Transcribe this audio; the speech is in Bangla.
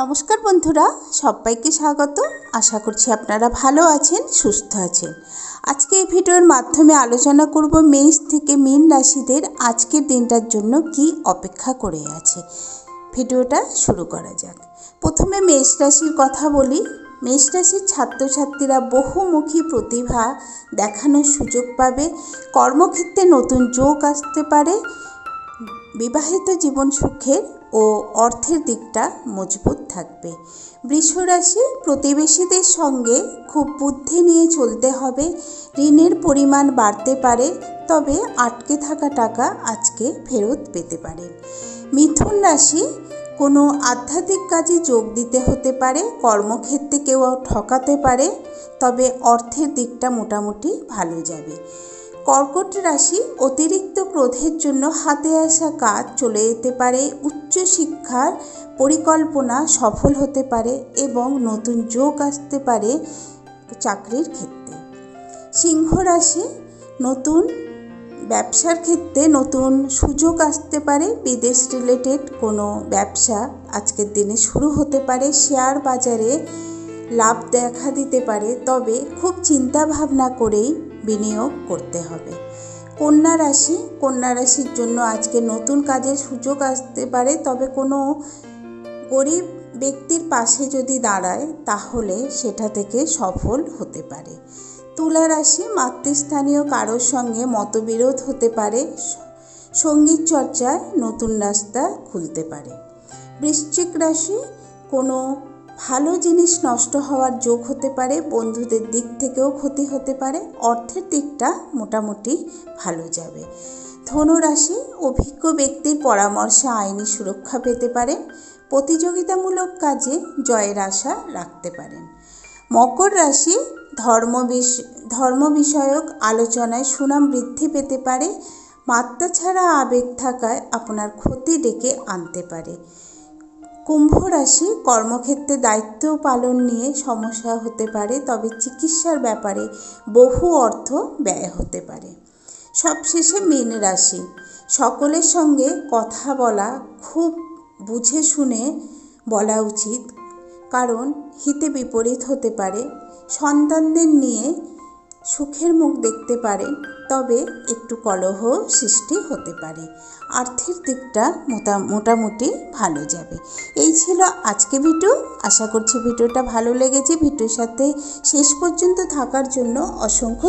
নমস্কার বন্ধুরা, সবাইকে স্বাগত। আশা করছি আপনারা ভালো আছেন, সুস্থ আছেন। আজকে এই ভিডিওর মাধ্যমে আলোচনা করব মেষ থেকে মীন রাশিদের আজকের দিনটার জন্য কি অপেক্ষা করে আছে। ভিডিওটা শুরু করা যাক। প্রথমে মেষ রাশির কথা বলি। মেষ রাশির ছাত্রছাত্রীরা বহুমুখী প্রতিভা দেখানোর সুযোগ পাবে। কর্মক্ষেত্রে নতুন যোগ আসতে পারে। বিবাহিত জীবন সুখের ও অর্থের দিকটা মজবুত থাকবে। বৃষরাশি প্রতিবেশীদের সঙ্গে খুব বুদ্ধি নিয়ে চলতে হবে। ঋণের পরিমাণ বাড়তে পারে, তবে আটকে থাকা টাকা আজকে ফেরত পেতে পারেন মিথুন রাশি, কোনো আধ্যাত্মিক কাজে যোগ দিতে হতে পারে, কর্মক্ষেত্রে কেউ ঠকাতে পারে, তবে অর্থের দিকটা মোটামুটি ভালো যাবে। কর্কট রাশি অতিরিক্ত ক্রোধের জন্য হাতে আসা কাজ চলে যেতে পারে উচ্চশিক্ষার পরিকল্পনা সফল হতে পারে এবং নতুন যোগ আসতে পারে চাকরির ক্ষেত্রে। সিংহ রাশি নতুন ব্যবসার ক্ষেত্রে নতুন সুযোগ আসতে পারে, বিদেশ রিলেটেড কোনো ব্যবসা আজকের দিনে শুরু হতে পারে শেয়ার বাজারে লাভ দেখা দিতে পারে, তবে খুব চিন্তা ভাবনা করেই বিনিয়োগ করতে হবে। কন্যা রাশি, কন্যা রাশির জন্য আজকে নতুন কাজের সুযোগ আসতে পারে, তবে কোনো গরিব ব্যক্তির পাশে যদি দাঁড়ায়, তাহলে সেটা থেকে সফল হতে পারে। তুলা রাশি, মাতৃস্থানীয় কারোর সঙ্গে মতবিরোধ হতে পারে, সংগীত চর্চায় নতুন রাস্তা খুলতে পারে। বৃশ্চিক রাশি, কোনো ভালো জিনিস নষ্ট হওয়ার যোগ হতে পারে, বন্ধুদের দিক থেকেও ক্ষতি হতে পারে, অর্থের দিকটা মোটামুটি ভালো যাবে। ধনুরাশি অভিজ্ঞ ব্যক্তির পরামর্শে আইনি সুরক্ষা পেতে পারেন প্রতিযোগিতামূলক কাজে জয়ের আশা রাখতে পারেন। মকর রাশি ধর্ম ধর্ম বিষয়ক আলোচনায় সুনাম বৃদ্ধি পেতে পারে, মাত্রা ছাড়া আবেগ থাকায় আপনার ক্ষতি ডেকে আনতে পারে। কুম্ভ রাশি কর্মক্ষেত্রে দায়িত্ব পালন নিয়ে সমস্যা হতে পারে, তবে চিকিৎসার ব্যাপারে বহু অর্থ ব্যয় হতে পারে। সবশেষে মীন রাশি, সকলের সঙ্গে কথা বলা খুব বুঝে শুনে বলা উচিত, কারণ হিতে বিপরীত হতে পারে। সন্তানদের নিয়ে সুখের মুখ দেখতে পারে, তবে একটু কলহ সৃষ্টি হতে পারে। আর্থিক দিকটা মোটা, মোটামুটি ভালো যাবে। এই ছিল আজকে ভিডিও। আশা করছি ভিডিওটা ভালো লেগেছে। ভিডিওর সাথে শেষ পর্যন্ত থাকার জন্য অসংখ্য